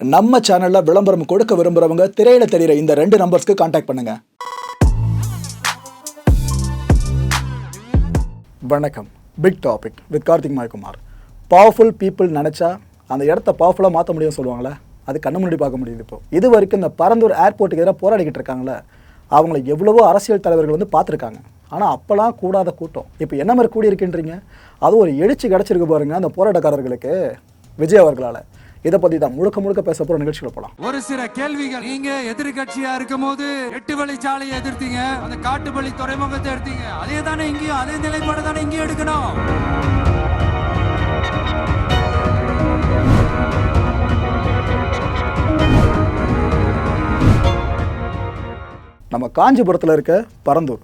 நம்ம சேனலில் விளம்பரம் கொடுக்க விரும்புறவங்க திரையில தெரிகிற இந்த ரெண்டு நம்பர்ஸ்க்கு காண்டாக்ட் பண்ணுங்க. வணக்கம். Big topic with Karthik Maikumar powerful people நினச்சா அந்த இடத்த பவர்ஃபுல்லாக மாற்ற முடியும்னு சொல்லுவாங்களே அது கண்ணு முன்னாடி பார்க்க முடியுது இப்போ. இது வரைக்கும் இந்த பரந்தூர் ஏர்போர்ட்டுக்கு எதிராக போராடிக்கிட்டு இருக்காங்களே அவங்களை எவ்வளவோ அரசியல் தலைவர்கள் வந்து பார்த்துருக்காங்க. ஆனால் அப்போலாம் கூடாத கூட்டம். இப்போ என்ன மாதிரி கூடியிருக்கின்றீங்க? அது ஒரு எழுச்சி கிடச்சிருக்கு பாருங்க அந்த போராட்டக்காரர்களுக்கு விஜய் அவர்களால். இதை பற்றி தான் முழுக்க முழுக்க பேச போகிற நிகழ்ச்சியில் போகலாம் ஒரு சில கேள்விகள் நீங்க எதிர்கட்சியா இருக்கும் போது எட்டு வழிச்சாலையை எதிர்த்தீங்க அந்த காட்டுப்பள்ளி துறைமுகத்தை எடுத்தீங்க அதே தானே இங்கேயும் அதே நிலைப்பாடு தானே இங்கேயும் எடுக்கணும். நம்ம காஞ்சிபுரத்தில் இருக்க பரந்தூர்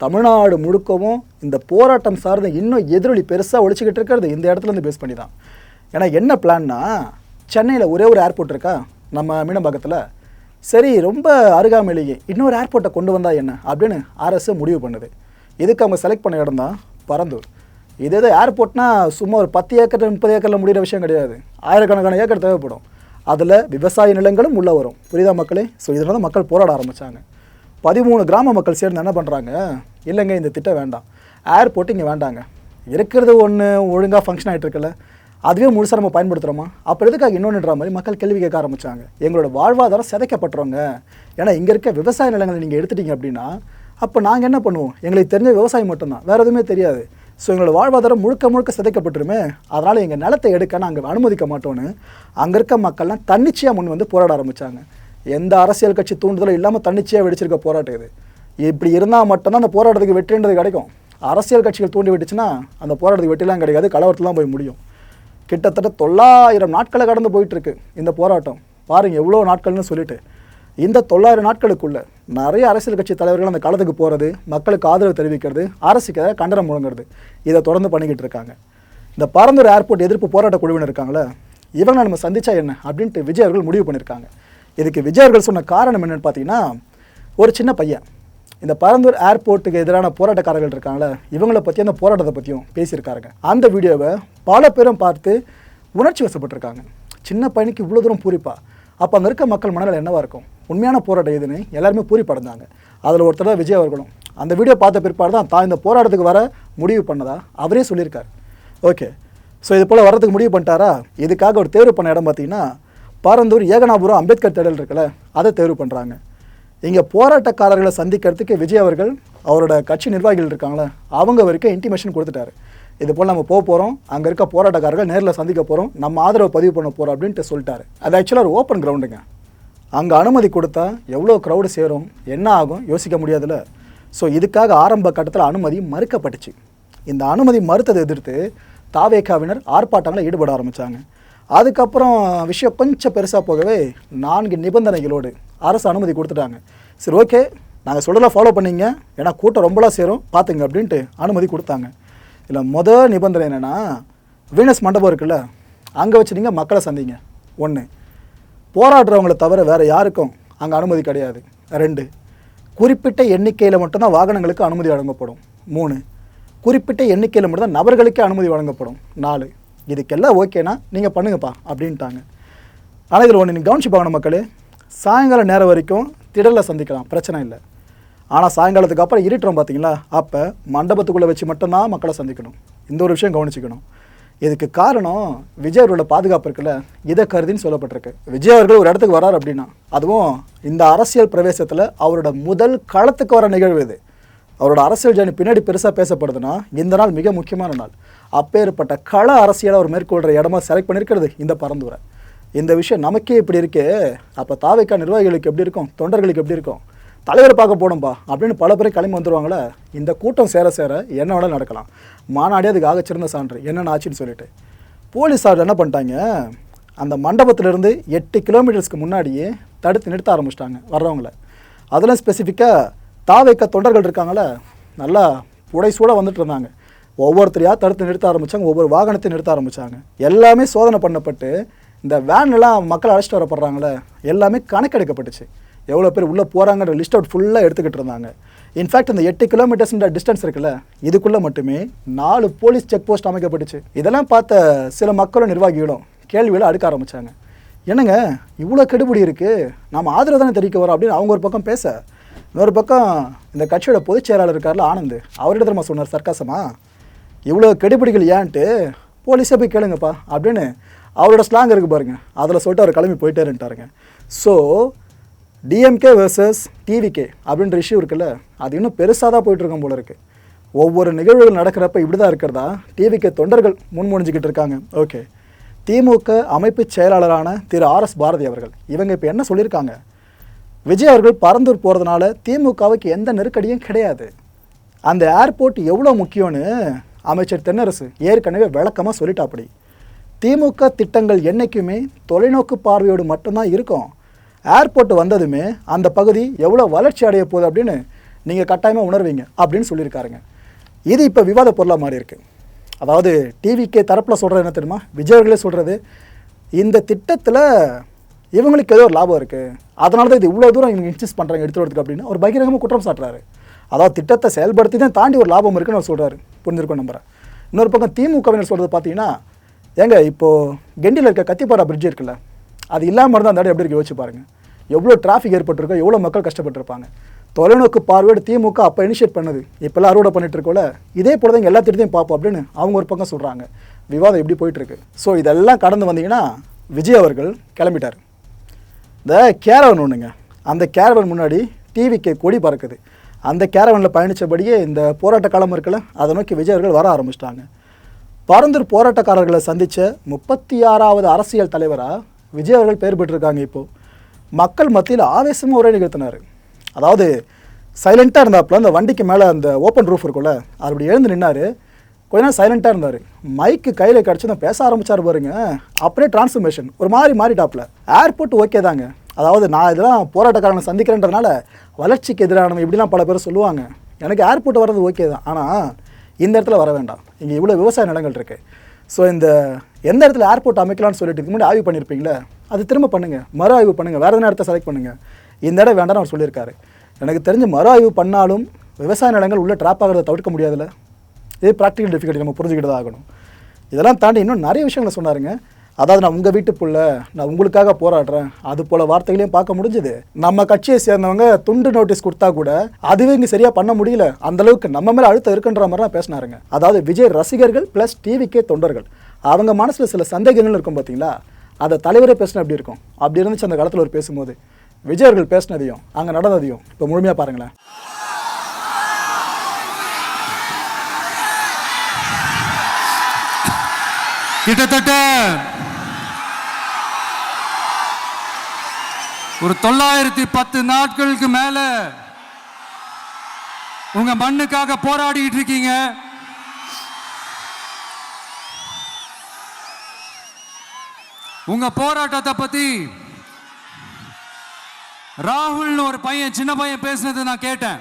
தமிழ்நாடு முழுக்கவும் இந்த போராட்டம் சார்ந்த இன்னும் எதிரொலி பெருசாக ஒழிச்சிக்கிட்டு இருக்கிறது இந்த இடத்துல இருந்து பேஸ் பண்ணி தான் ஏன்னா என்ன பிளான்னா சென்னையில் ஒரே ஒரு ஏர்போர்ட் இருக்கா? நம்ம மீனம்பாக்கத்தில். சரி ரொம்ப அருகாமையிலேயே இன்னொரு ஏர்போர்ட்டை கொண்டு வந்தால் என்ன? அப்படின்னு அரசு முடிவு பண்ணுது. இதுக்கு அவங்க செலக்ட் பண்ண இடம் தான்? பரந்தூர். இது எது ஏர்போர்ட்னா சும்மா ஒரு பத்து ஏக்கர் முப்பது ஏக்கரில் முடிகிற விஷயம் கிடையாது. ஆயிரக்கணக்கான ஏக்கர் தேவைப்படும். அதில் விவசாய நிலங்களும் உள்ளே வரும். புரியுதா மக்களே? ஸோ இதனால தான் மக்கள் போராட ஆரம்பித்தாங்க பதிமூணு கிராம மக்கள் சேர்ந்து என்ன பண்ணுறாங்க இல்லைங்க இந்த திட்டம் வேண்டாம். ஏர்போர்ட் இங்கே வேண்டாங்க. இருக்கிறது ஒன்று ஒழுங்காக ஃபங்க்ஷன் ஆகிட்டு இருக்குல்ல. அதுவே முழுசாக நம்ம பயன்படுத்துகிறோமா அப்புறம் எதுக்காக இன்னொன்றுன்ற மாதிரி மக்கள் கேள்வி கேட்க ஆரம்பித்தாங்க எங்களோட வாழ்வாதாரம் சிதைக்கப்பட்டுறோங்க ஏன்னா இங்கே இருக்க விவசாய நிலங்களை நீங்கள் எடுத்துட்டீங்க அப்படின்னா அப்போ நாங்கள் என்ன பண்ணுவோம்? எங்களுக்கு தெரிஞ்ச விவசாயம் மட்டும்தான். வேறு எதுவுமே தெரியாது. ஸோ எங்களோட வாழ்வாதாரம் முழுக்க முழுக்க சிதைக்கப்பட்டுருமே அதனால் எங்கள் நிலத்தை எடுக்க நாங்கள் அனுமதிக்க மாட்டோன்னு அங்கே இருக்க மக்கள்லாம் தன்னிச்சையாக முன் வந்து போராட ஆரம்பித்தாங்க எந்த அரசியல் கட்சி தூண்டுதலும் இல்லாமல் தன்னிச்சையாக வெடிச்சிருக்க போராட்டம் இது. இப்படி இருந்தால் மட்டும்தான் அந்த போராட்டத்துக்கு வெற்றின்றது கிடைக்கும். அரசியல் கட்சிகள் தூண்டி விட்டுச்சுன்னா அந்த போராட்டத்துக்கு வெற்றிலாம் கிடைக்காது. கலவரத்துலாம் தான் போய் முடியும். கிட்டத்தட்ட தொள்ளாயிரம் நாட்களை கடந்து போயிட்டுருக்கு இந்த போராட்டம். பாருங்கள் எவ்வளோ நாட்கள்னு சொல்லிட்டு. இந்த தொள்ளாயிரம் நாட்களுக்குள்ள நிறைய அரசியல் கட்சி தலைவர்கள் அந்த காலத்துக்கு போகிறது மக்களுக்கு ஆதரவு தெரிவிக்கிறது அரசுக்கு கண்டனம் முழங்குறது. இதை தொடர்ந்து பண்ணிக்கிட்டு இருக்காங்க. இந்த பரந்தூர் ஏர்போர்ட் எதிர்ப்பு போராட்ட குழுவினர் இருக்காங்களே இவங்க நம்ம சந்திச்சா என்ன அப்படின்ட்டு விஜய் அவர்கள் முடிவு பண்ணியிருக்காங்க. இதுக்கு விஜய் அவர்கள் சொன்ன காரணம் என்னென்னு பார்த்தீங்கன்னா ஒரு சின்ன பையன். இந்த பரந்தூர் ஏர்போர்ட்டுக்கு எதிரான போராட்டக்காரர்கள் இருக்காங்களே இவங்களை பற்றி அந்த போராட்டத்தை பற்றியும் பேசியிருக்காருங்க. அந்த வீடியோவை பல பேரும் பார்த்து உணர்ச்சி வசப்பட்டிருக்காங்க. சின்ன பையனுக்கு இவ்வளோ தூரம் பூரிப்பா? அப்போ அங்கே இருக்க மக்கள் மனநிலை என்னவாக இருக்கும்? உண்மையான போராட்டம் எதுன்னு எல்லாருமே பூரிப்படைந்தாங்க. அதில் ஒருத்தர் தான் விஜய் அவர்களும் அந்த வீடியோ பார்த்த பிற்பாடு தான் தான் இந்த போராட்டத்துக்கு வர முடிவு பண்ணதா? அவரே சொல்லியிருக்கார். ஓகே. ஸோ இது போல் வரதுக்கு முடிவு பண்ணிட்டாரா? இதுக்காக ஒரு தேர்வு பண்ண இடம் பார்த்தீங்கன்னா பரந்தூர் ஏகனாபுரம் அம்பேத்கர் தேடல் இருக்குல்ல அதை தேர்வு பண்ணுறாங்க இங்கே போராட்டக்காரர்களை சந்திக்கிறதுக்கு விஜய் அவர்கள் அவரோட கட்சி நிர்வாகிகள் இருக்காங்களே அவங்க வரைக்கும் இன்டிமேஷன் கொடுத்துட்டாரு. இது போல் நம்ம போக போகிறோம் அங்கே இருக்க போராட்டக்காரர்கள் நேரில் சந்திக்க போகிறோம் நம்ம ஆதரவு பதிவு பண்ண போகிறோம் அப்படின்ட்டு சொல்லிட்டாரு. அது ஆக்சுவலாக ஒரு ஓப்பன் கிரவுண்டுங்க அங்கே அனுமதி கொடுத்தா எவ்வளோ க்ரௌடு சேரும் என்ன ஆகும் யோசிக்க முடியாதுல்ல. ஸோ இதுக்காக ஆரம்ப கட்டத்தில் அனுமதி மறுக்கப்பட்டுச்சு. இந்த அனுமதி மறுத்ததை எதிர்த்து தாவேக்காவினர் ஆர்ப்பாட்டங்களில் ஈடுபட ஆரம்பித்தாங்க அதுக்கப்புறம் விஷயம் கொஞ்சம் பெருசாக போகவே நான்கு நிபந்தனைகளோடு அரசு அனுமதி கொடுத்துட்டாங்க. சரி ஓகே. நாங்கள் சொல்கிறத ஃபாலோ பண்ணீங்க. ஏன்னா கூட்டம் ரொம்பலாம் சேரும். பார்த்துங்க அப்படின்ட்டு அனுமதி கொடுத்தாங்க. இல்லை மொதல் நிபந்தனை என்னென்னா வீனஸ் மண்டபம் இருக்குல்ல அங்கே வச்சு நீங்கள் மக்களை சந்திங்க. ஒன்று போராடுறவங்களை தவிர வேறு யாருக்கும் அங்கே அனுமதி கிடையாது. ரெண்டு. குறிப்பிட்ட எண்ணிக்கையில் மட்டும்தான் வாகனங்களுக்கு அனுமதி வழங்கப்படும். மூணு. குறிப்பிட்ட எண்ணிக்கையில் மட்டும்தான் நபர்களுக்கே அனுமதி வழங்கப்படும். நாலு. இதுக்கெல்லாம் ஓகேனா நீங்கள் பண்ணுங்கப்பா அப்படின்ட்டாங்க. ஆனால் இதில் ஒன்று நீங்கள் கவனிச்சு மக்களே. சாயங்கால நேரம் வரைக்கும் திடலில் சந்திக்கலாம். பிரச்சனை இல்லை. ஆனால் சாயங்காலத்துக்கு அப்புறம் இருட்டுறோம் பார்த்தீங்களா அப்போ மண்டபத்துக்குள்ளே வச்சு மட்டும்தான் மக்களை சந்திக்கணும். இந்த ஒரு விஷயம் கவனிச்சிக்கணும். இதுக்கு காரணம் விஜய் அவர்களோட பாதுகாப்பு இருக்குல்ல? இதை கருதின்னு சொல்லப்பட்டிருக்கு. விஜய் அவர்கள் ஒரு இடத்துக்கு வரார் அப்படின்னா அதுவும் இந்த அரசியல் பிரவேசத்தில் அவரோட முதல் களத்துக்கு வர நிகழ்வு இது. அவரோட அரசியல் ஜேர்னி பின்னாடி பெருசாக பேசப்படுதுன்னா இந்த நாள் மிக முக்கியமான நாள். அப்பேற்பட்ட கள அரசியலை அவர் மேற்கொள்கிற இடமா செலக்ட் பண்ணியிருக்கிறது இந்த பரந்துரை. இந்த விஷயம் நமக்கே இப்படி இருக்கே. அப்போ தாவைக்கா நிர்வாகிகளுக்கு எப்படி இருக்கும்? தொண்டர்களுக்கு எப்படி இருக்கும்? தலைவர் பார்க்க போகணும்பா அப்படின்னு பல பேர் கிளம்பி வந்துடுவாங்களே இந்த கூட்டம் சேர சேர என்ன வேணாலும் நடக்கலாம். மாநாடே அதுக்கு ஆகச்சிறந்த சான்று. என்னென்ன ஆச்சுன்னு சொல்லிட்டு. போலீஸார் என்ன பண்ணிட்டாங்க? அந்த மண்டபத்திலேருந்து எட்டு கிலோமீட்டர்ஸ்க்கு முன்னாடியே தடுத்து நிறுத்த ஆரம்பிச்சிட்டாங்க வர்றவங்கள. அதெல்லாம் ஸ்பெசிஃபிக்காக தாவைக்க தொண்டர்கள் இருக்காங்களே? நல்லா புடைசூட வந்துட்டு இருந்தாங்க. ஒவ்வொருத்தரையாக தடுத்து நிறுத்த ஆரம்பித்தாங்க ஒவ்வொரு வாகனத்தையும் நிறுத்த ஆரம்பித்தாங்க எல்லாமே சோதனை பண்ணப்பட்டு இந்த வேன்லாம் மக்கள் அழைச்சிட்டு வரப்படுறாங்களே எல்லாமே கணக்கெடுக்கப்பட்டுச்சு. எவ்வளோ பேர் உள்ளே போகிறாங்கன்ற லிஸ்ட் அவுட் ஃபுல்லாக எடுத்துக்கிட்டு இருந்தாங்க. இன்ஃபேக்ட் இந்த எட்டு கிலோமீட்டர்ஸ்ன்ற டிஸ்டன்ஸ் இருக்குல்ல இதுக்குள்ளே மட்டுமே நாலு போலீஸ் செக் போஸ்ட் அமைக்கப்பட்டுச்சு. இதெல்லாம் பார்த்த சில மக்களும் நிர்வாகிகளும் கேள்விகளை அடுக்க ஆரம்பித்தாங்க என்னங்க இவ்வளோ கெடுபிடி இருக்குது நாம் ஆதரவு தானே தெரிவிக்க வரோம் அப்படின்னு அவங்க ஒரு பக்கம் பேச இன்னொரு பக்கம் இந்த கட்சியோட பொதுச் செயலாளர் இருக்கார்ல ஆனந்த் அவர்கிட்ட நம்ம சொன்னார் சர்க்காசமாக இவ்வளோ கெடுபிடிகள் ஏன்ட்டு? போலீஸே போய் கேளுங்கப்பா அப்படின்னு அவரோட ஸ்லாங் இருக்குது பாருங்க. அதில் சொல்லிட்டு அவர் கிளம்பி போயிட்டேருன்ட்டாருங்க. ஸோ டிஎம்கே வர்சஸ் டிவிகே அப்படின்ற இஷ்யூ இருக்குல்ல அது இன்னும் பெருசாக தான் போயிட்டுருக்கும் போல இருக்குது ஒவ்வொரு நிகழ்வுகள் நடக்கிறப்ப இப்படி தான் இருக்கிறதா டிவிகே தொண்டர்கள் முன்மொழிஞ்சிக்கிட்டு இருக்காங்க. ஓகே திமுக அமைப்பு செயலாளரான திரு ஆர்எஸ் பாரதி அவர்கள் இவங்க இப்போ என்ன சொல்லியிருக்காங்க? விஜய் அவர்கள் பரந்தூர் போகிறதுனால திமுகவுக்கு எந்த நெருக்கடியும் கிடையாது. அந்த ஏர்போர்ட் எவ்வளோ முக்கியம்னு அமைச்சர் தென்னரசு ஏற்கனவே விளக்கமாக சொல்லிட்டாப்படி. திமுக திட்டங்கள் என்றைக்குமே தொலைநோக்கு பார்வையோடு மட்டும்தான் இருக்கும். ஏர்போர்ட் வந்ததுமே அந்த பகுதி எவ்வளோ வளர்ச்சி அடைய போகுது அப்படின்னு நீங்கள் கட்டாயமாக உணர்வீங்க அப்படின்னு சொல்லியிருக்காருங்க. இது இப்போ விவாத பொருளாக மாறி இருக்குது அதாவது டிவிக்கே தரப்பில் சொல்கிறது என்ன தெரியுமா? விஜய் அவர்களே சொல்கிறது இந்த திட்டத்தில் இவங்களுக்கு ஏதோ ஒரு லாபம் இருக்குது அதனால தான் இது இவ்வளோ தூரம் இவங்க இன்சிஸ்ட் பண்ணுறாங்க எடுத்து வரதுக்கு அப்படின்னு அவர் பகிரங்கமாக குற்றம் சாட்டுறாரு. அதாவது திட்டத்தை செயல்படுத்தி தான் தாண்டி ஒரு லாபம் இருக்குன்னு அவர் சொல்கிறாரு புரிஞ்சிருக்கோம் நம்புறேன். இன்னொரு பக்கம் திமுகவினர் சொல்கிறது பார்த்தீங்கன்னா ஏங்க இப்போது கெண்டியில் இருக்க கத்திப்பாரா பிரிட்ஜ் இருக்குல்ல அது இல்லாமல் இருந்தால் அந்த இடம் எப்படி இருக்கு? யோசிச்சு பாருங்கள் எவ்வளோ டிராஃபிக் ஏற்பட்டிருக்கோ எவ்வளோ மக்கள் கஷ்டப்பட்டிருப்பாங்க. தொலைநோக்கு பார்வையோடு திமுக அப்போ இனிஷியேட் பண்ணுது இப்போல்லாம் அறுவடை பண்ணிட்டு இருக்கோல இதே போல தான் எல்லா திட்டத்தையும் பார்ப்போம் அப்படின்னு அவங்க ஒரு பக்கம் சொல்கிறாங்க விவாதம் எப்படி போயிட்டுருக்கு ஸோ இதெல்லாம் கடந்து வந்தீங்கன்னா விஜய் அவர்கள் கிளம்பிட்டார். இந்த கேரவன் ஒன்றுங்க அந்த கேரவன் முன்னாடி டிவிக்கு கொடி பறக்குது. அந்த கேரவனில் பயணித்தபடியே இந்த போராட்ட காலம் இருக்குல்ல அதை நோக்கி விஜய் அவர்கள் வர ஆரம்பிச்சிட்டாங்க. பரந்தூர் போராட்டக்காரர்களை சந்தித்த முப்பத்தி ஆறாவது அரசியல் தலைவராக விஜய் அவர்கள் பெயர் பெற்றிருக்காங்க இப்போது மக்கள் மத்தியில் ஆவேசமாக உரை நிகழ்த்தினார். அதாவது சைலண்ட்டாக இருந்தாப்புல அந்த வண்டிக்கு மேலே அந்த ஓப்பன் ரூஃப் இருக்கும்ல அது அப்படி எழுந்து நின்னார். கொஞ்ச நேரம் சைலண்ட்டாக இருந்தார். மைக்கு கையில் கிடச்சி தான் பேச ஆரம்பிச்சார் பாருங்க. அப்படியே டிரான்ஸ்ஃபர்மேஷன் ஒரு மாதிரி மாறிட்டாப்புல. ஏர்போர்ட் ஓகே தாங்க. அதாவது நான் இதெல்லாம் போராட்டக்காரனை சந்திக்கிறேன்றதுனால வளர்ச்சிக்கு எதிரானவங்க இப்படிலாம் பல பேர் சொல்லுவாங்க. எனக்கு ஏர்போர்ட் வர்றது ஓகே தான். ஆனால் இந்த இடத்துல வர வேண்டாம். இங்கே இவ்வளோ விவசாய நிலங்கள் இருக்குது ஸோ இந்த எந்த இடத்துல ஏர்போர்ட் அமைக்கலாம்னு சொல்லிட்டு இதுக்கு முன்னாடி ஆய்வு பண்ணியிருப்பீங்களே அது திரும்ப பண்ணுங்கள் மறு ஆய்வு பண்ணுங்கள் வேறு எதனா இடத்த செலக்ட் பண்ணுங்கள் இந்த இடம் வேண்டாம்னு அவர் சொல்லியிருக்காரு. எனக்கு தெரிஞ்சு மறு ஆய்வு பண்ணாலும் விவசாய நிலங்கள் உள்ளே ட்ராப் ஆகிறத தவிர்க்க முடியாதுல்ல. இது ப்ராக்டிக்கல் டிஃபிகல்ட்டி நம்ம புரிஞ்சுக்கிட்டு தான் ஆகணும். இதெல்லாம் தாண்டி இன்னும் நிறைய விஷயங்களை சொன்னாருங்க. அதாவது நான் உங்கள் வீட்டு புள்ள நான் உங்களுக்காக போராடுறேன். அது போல வார்த்தைகளையும் பார்க்க முடிஞ்சுது. நம்ம கட்சியை சேர்ந்தவங்க துண்டு நோட்டீஸ் கொடுத்தா கூட அதுவே இங்கே சரியாக பண்ண முடியல. அந்த அளவுக்கு நம்ம மேலே அழுத்தம் இருக்குன்ற மாதிரிலாம் பேசினாருங்க. அதாவது விஜய் ரசிகர்கள் ப்ளஸ் டிவிக்கே தொண்டர்கள். அவங்க மனசில் சில சந்தேகங்கள் இருக்கும் பார்த்தீங்களா அதை தலைவரே பேசினா அப்படி இருக்கும்? அப்படி இருந்துச்சு அந்த காலத்தில் ஒரு பேசும்போது. விஜய் அவர்கள் பேசினதையும் அங்கே நடந்ததையும் இப்போ முழுமையாக பாருங்களேன். கிட்டத்தட்ட ஒரு தொள்ளாயிரத்தி பத்து நாட்களுக்கு மேல உங்க மண்ணுக்காக போராடிட்டு இருக்கீங்க. உங்க போராட்டத்தை பத்தி ராகுல்னு ஒரு பையன் சின்ன பையன் பேசினது நான் கேட்டேன்.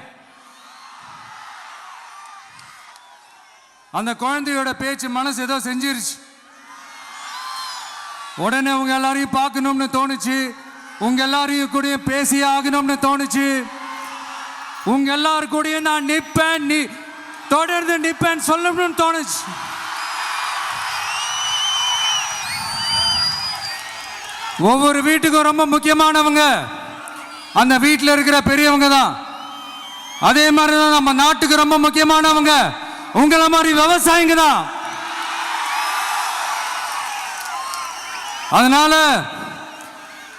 அந்த குழந்தையோட பேச்சு மனசு ஏதோ செஞ்சிருச்சு. உடனே உங்க எல்லாரையும் பார்க்கணும்னு தோணுச்சு. உங்க எல்லாரையும் கூட பேசி ஆகணும்னு தோணுச்சு. உங்க எல்லாரு கூடயும் நான் நிற்பேன் நீ தொடர்ந்து நிற்பேன் சொல்லணும்னு தோணுச்சு. ஒவ்வொரு வீட்டுக்கும் ரொம்ப முக்கியமானவங்க அந்த வீட்டில் இருக்கிற பெரியவங்க தான். அதே மாதிரி தான் நம்ம நாட்டுக்கு ரொம்ப முக்கியமானவங்க. உங்களை மாதிரி விவசாயிங்க தான். அதனால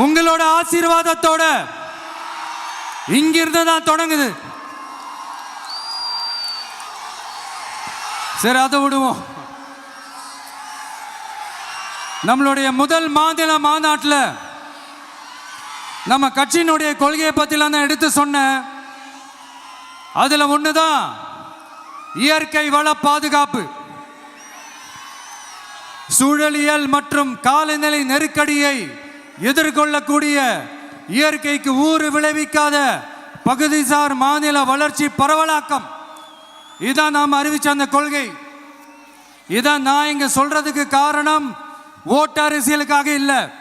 உங்களோட ஆசீர்வாதத்தோட இங்கிருந்து தான் தொடங்குது. சரி அதை விடுவோம். நம்மளுடைய முதல் மாநில மாநாட்டில் நம்ம கட்சியினுடைய கொள்கையை பற்றிலாம் தான் எடுத்து சொன்னேன். அதில் ஒன்று தான் இயற்கை வள பாதுகாப்பு. சூழலியல் மற்றும் காலநிலை நெருக்கடியை எதிர்கொள்ளக்கூடிய இயற்கைக்கு ஊறு விளைவிக்காத பகுதிசார் மாநில வளர்ச்சி பரவலாக்கம். இதான் நாம் அறிவிச்ச அந்த கொள்கை. இதான் நான் இங்க சொல்றதுக்கு காரணம். ஓட்டு அரசியலுக்காக இல்லை.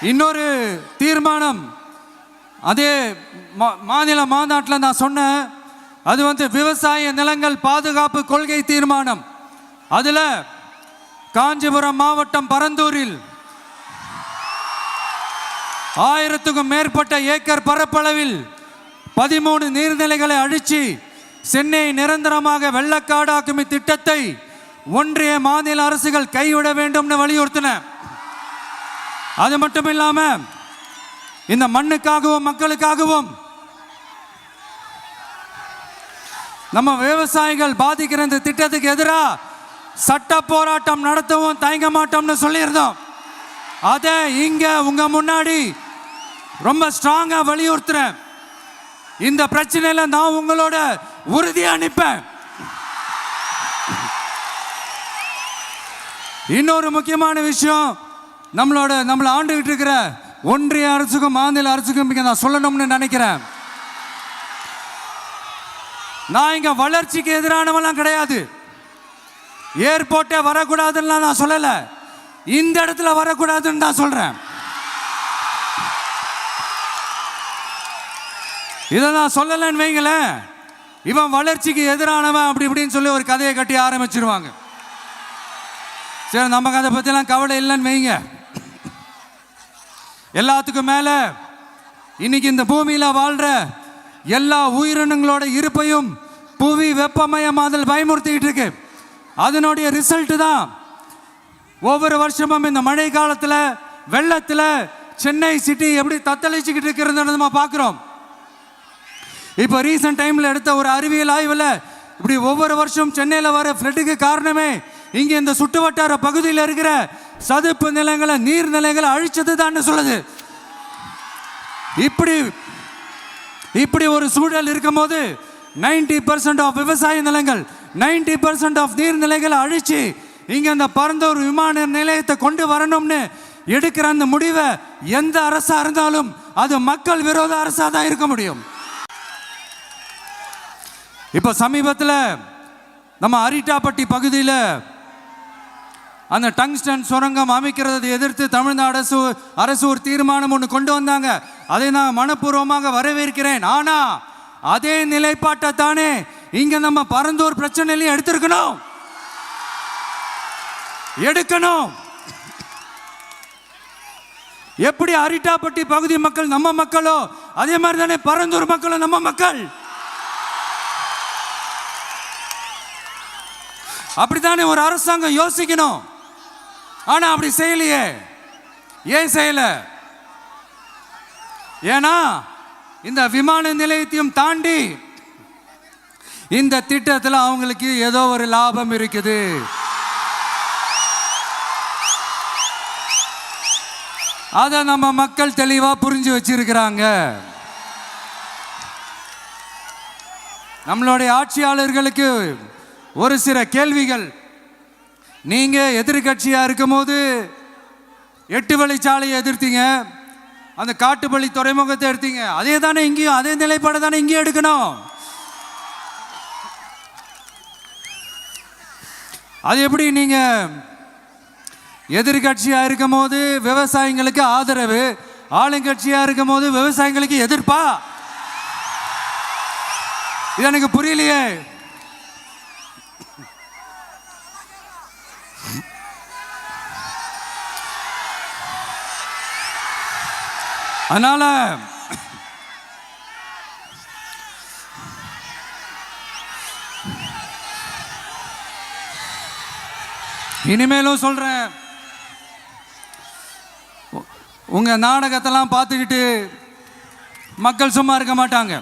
இன்னொரு தீர்மானம். அதே மா- மாநில மாநாட்டில் நான் சொன்னேன் அது வந்து விவசாய நிலங்கள் பாதுகாப்பு கொள்கை தீர்மானம். அதில் காஞ்சிபுரம் மாவட்டம் பரந்தூரில் ஆயிரத்துக்கும் மேற்பட்ட ஏக்கர் பரப்பளவில் பதிமூணு நீர்நிலைகளை அழிச்சு சென்னை நிரந்தரமாக வெள்ளக்காடாக்கும் இத்திட்டத்தை ஒன்றிய மாநில அரசுகள் கைவிட வேண்டும்னு வலியுறுத்தின. அது மட்டும் இல்லாமல் இந்த மண்ணுக்காகவும் மக்களுக்காகவும். நம்ம விவசாயிகள் பாதிக்கிற இந்த திட்டத்துக்கு எதிராக சட்ட போராட்டம் நடத்தவும் தயங்க மாட்டோம்னு சொல்லியிருந்தோம். அதை இங்க உங்க முன்னாடி ரொம்ப ஸ்ட்ராங்கா வலியுறுத்துறேன். இந்த பிரச்சனையில நான் உங்களோட உறுதியாக நிற்பேன். இன்னொரு முக்கியமான விஷயம் நம்மளோட நம்மளை ஆண்டுகிட்டு இருக்கிற ஒன்றிய அரசுக்கும் மாநில அரசுக்கும் இங்கே நான் சொல்லணும்னு நினைக்கிறேன். நான் இங்க வளர்ச்சிக்கு எதிரானவெல்லாம் கிடையாது. ஏர்போர்ட்டே வரக்கூடாதுன்னு நான் சொல்லல. இந்த இடத்துல வரக்கூடாதுன்னு தான் சொல்றேன். இதை நான் சொல்லலைன்னு வைங்களேன். இவன் வளர்ச்சிக்கு எதிரானவன் அப்படி இப்படின்னு சொல்லி ஒரு கதையை கட்டி ஆரம்பிச்சிருவாங்க. சரி நமக்கு அதை பற்றிலாம் கவலை இல்லைன்னு வைங்க. எல்லாத்துக்கும் மேலே இன்னைக்கு இந்த பூமியில் வாழ்கிற எல்லா உயிரினங்களோட இருப்பையும் புவி வெப்பமயமாதல் பயமுறுத்திக்கிட்டு இருக்கு. அதனுடைய ரிசல்ட் தான் ஒவ்வொரு வருஷமும் இந்த மழை காலத்தில் வெள்ளத்தில் சென்னை சிட்டி எப்படி தத்தளிச்சுக்கிட்டு இருக்கிறது நம்ம பார்க்குறோம். இப்போ ரீசெண்ட் டைமில் எடுத்த ஒரு அறிவியல் ஆய்வில் இப்படி ஒவ்வொரு வருஷம் சென்னையில் வர ஃப்ளட்டுக்கு காரணமே இங்கே இந்த சுற்றுவட்டார பகுதியில் இருக்கிற சதுப்பு நிலங்களை நீர்நிலைகளை அழிச்சது தான் சொல்லுது. இப்படி இப்படி ஒரு சூழல் இருக்கும்போது நைன்டி பர்சன்ட் ஆஃப் விவசாய நிலங்கள் நைன்டி பர்சன்ட் ஆஃப் நீர்நிலைகளை அழிச்சு இங்கே அந்த பரந்தூர் விமான நிலையத்தை கொண்டு வரணும்னு எடுக்கிற அந்த முடிவை எந்த அரசாக இருந்தாலும் அது மக்கள் விரோத அரசாக தான் இருக்க முடியும். இப்போ சமீபத்தில் நம்ம அரிட்டாப்பட்டி பகுதியில் அந்த டங்ஸ்டன் சுரங்கம் அமைக்கிறதை எதிர்த்து தமிழ்நாடு அரசு அரசு ஒரு தீர்மானம் ஒன்று கொண்டு வந்தாங்க. அதை நான் மனப்பூர்வமாக வரவேற்கிறேன். ஆனா அதே நிலைப்பாட்டை தானே இங்க நம்ம பரந்தூர் பிரச்சனையிலையும் எடுத்திருக்கணும். எடுக்கணும். எப்படி அரிட்டாப்பட்டி பகுதி மக்கள் நம்ம மக்களோ அதே மாதிரி தானே பரந்தூர் மக்களும் நம்ம மக்கள். அப்படித்தானே ஒரு அரசாங்கம் யோசிக்கணும். ஆனா அப்படி செய்யலையே. ஏன் செய்யல? ஏன்னா இந்த விமான நிலையத்தையும் தாண்டி இந்த திட்டத்தில் அவங்களுக்கு ஏதோ ஒரு லாபம் இருக்குது. அதை நம்ம மக்கள் தெளிவா புரிஞ்சு வச்சிருக்கிறாங்க. நம்மளுடைய ஆட்சியாளர்களுக்கு ஒரு சில கேள்விகள் நீங்க எதிர்கட்சியா இருக்கும்போது எட்டு வழிச்சாலையை எதிர்த்தீங்க. அந்த காட்டுப்பள்ளி துறைமுகத்தை எடுத்தீங்க. அதே தானே இங்கேயும் அதே நிலைப்பாடு தானே இங்கேயும் எடுக்கணும். அது எப்படி நீங்க எதிர்கட்சியா இருக்கும் போது விவசாயிங்களுக்கு ஆதரவு ஆளுங்கட்சியா இருக்கும் போது விவசாயிங்களுக்கு எதிர்ப்பா? இது எனக்கு புரியலையே. அதனால இனிமேலும் சொல்றேன். உங்கள் உங்க நாடகத்தெல்லாம் பார்த்துக்கிட்டு மக்கள் சும்மா இருக்க மாட்டாங்க.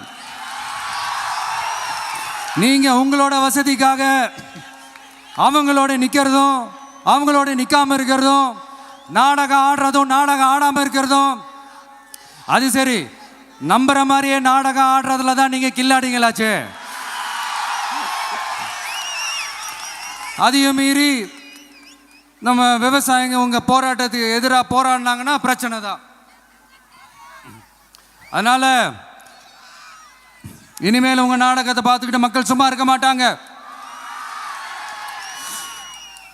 நீங்க உங்களோட வசதிக்காக அவங்களோட நிற்கிறதும் அவங்களோட நிற்காமல் இருக்கிறதும் நாடகம் ஆடுறதும் நாடகம் ஆடாமல் இருக்கிறதும். அது சரி நம்புற மாதிரியே நாடகம் ஆடுறதுல தான் நீங்கள் கில்லாடிங்களாச்சே? அதையும் மீறி நம்ம விவசாயிங்க உங்கள் போராட்டத்துக்கு எதிராக போராடினாங்கன்னா பிரச்சனை தான். அதனால் இனிமேல் உங்கள் நாடகத்தை பார்த்துக்கிட்டு மக்கள் சும்மா இருக்க மாட்டாங்க.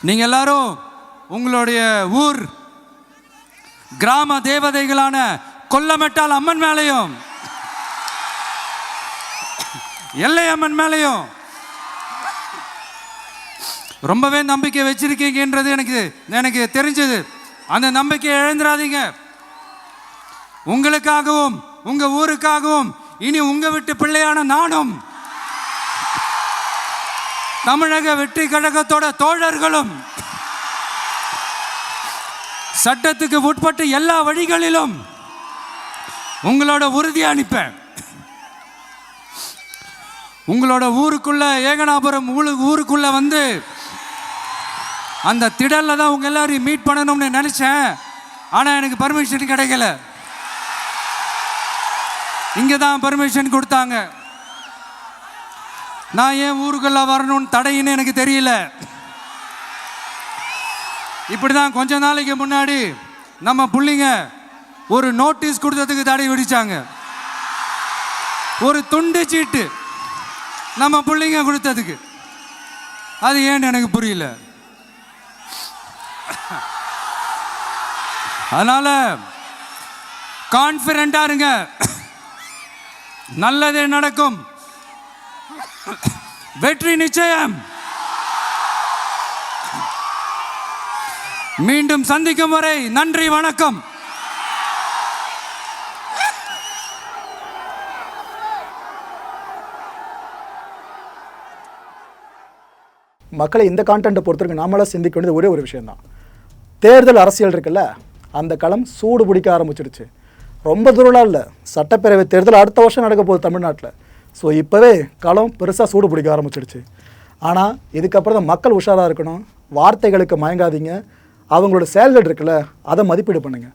நீங்க எல்லாரும் உங்களுடைய ஊர் கிராம தேவதைகளான கொல்லமெட்டால் அம்மன் மேலையும் எல்லை அம்மன் மேலையும் ரொம்பவே நம்பிக்கை வச்சிருக்கீங்கன்றது எனக்கு எனக்கு தெரிஞ்சது. அந்த நம்பிக்கையை இழந்துடாதீங்க. உங்களுக்காகவும் உங்க ஊருக்காகவும் இனி உங்க விட்டு பிள்ளையான நானும் தமிழக வெற்றி கழகத்தோட தோழர்களும் சட்டத்துக்கு உட்பட்டு எல்லா வழிகளிலும் உங்களோட உறுதி அனுப்பேன் உங்களோட ஊருக்குள்ள ஏகனாபுரம் ஊருக்குள்ள வந்து அந்த திடல்ல தான் உங்க எல்லாரையும் மீட் பண்ணணும்னு நினைச்சேன். ஆனா எனக்கு பர்மிஷன் கிடைக்கல. இங்கே தான் பர்மிஷன் கொடுத்தாங்க. நான் ஏன் ஊருக்குள்ள வரணும்னு தடைன்னு எனக்கு தெரியல. இப்படிதான் கொஞ்ச நாளைக்கு முன்னாடி நம்ம பிள்ளைங்க ஒரு நோட்டீஸ் கொடுத்ததுக்கு தடை விடிச்சாங்க ஒரு துண்டு சீட்டு நம்ம பிள்ளைங்க கொடுத்ததுக்கு. அது ஏன்னு எனக்கு புரியல. அதனால கான்பிடண்டா இருங்க. நல்லதே நடக்கும். வெற்றி நிச்சயம். மீண்டும் சந்திக்கும் வரை நன்றி வணக்கம். மக்களை இந்த கான்டென்ட்டை பொறுத்தவரைக்கும் நாமளாக சிந்திக்க வேண்டியது ஒரே ஒரு விஷயந்தான் தேர்தல் அரசியல் இருக்குல்ல அந்த களம் சூடு பிடிக்க ஆரம்பிச்சிடுச்சு ரொம்ப தூரம்லாம் இல்லை. சட்டப்பேரவை தேர்தல் அடுத்த வருஷம் நடக்க போகுது தமிழ்நாட்டில். ஸோ இப்போவே களம் பெருசாக சூடு பிடிக்க ஆரம்பிச்சிடுச்சு. ஆனால் இதுக்கப்புறம் தான் மக்கள் உஷாராக இருக்கணும். வார்த்தைகளுக்கு மயங்காதீங்க. அவங்களோட செயல்கள் இருக்குல்ல அதை மதிப்பீடு பண்ணுங்கள்